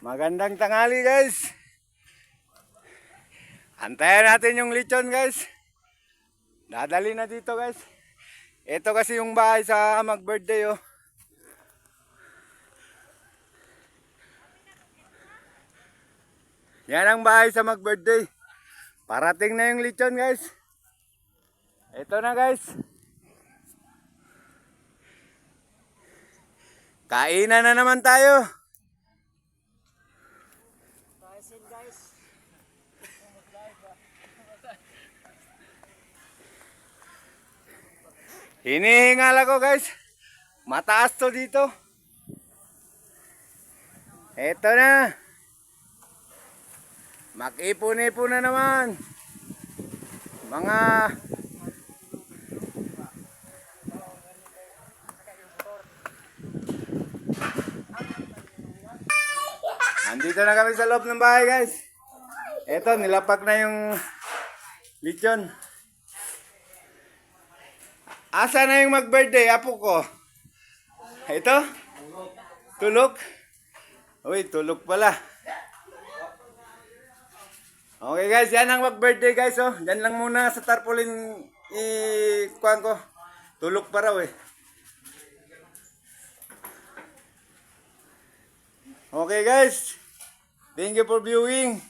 Magandang tanghali guys. Antayin natin yung lechon guys. Dadali na dito guys. Ito kasi yung bahay sa mag-birthday oh. Yan ang bahay sa mag-birthday. Parating na yung lechon guys. Ito na guys. Kainan na naman tayo. Hinihingal ako guys. Mataas to dito. Eto na. Mag-ipon-ipon na naman. Mga Andito na kami sa loob ng bahay guys. Eto, nilapak na yung lechon. Asa na yung mag-birthday, apo ko? Ito? Tulog? Uy, tulog pala. Okay guys, yan ang mag-birthday guys oh. Yan lang muna sa tarpaulin i-kuhan ko. Tulog pa raw eh. Okay guys. Thank you for viewing.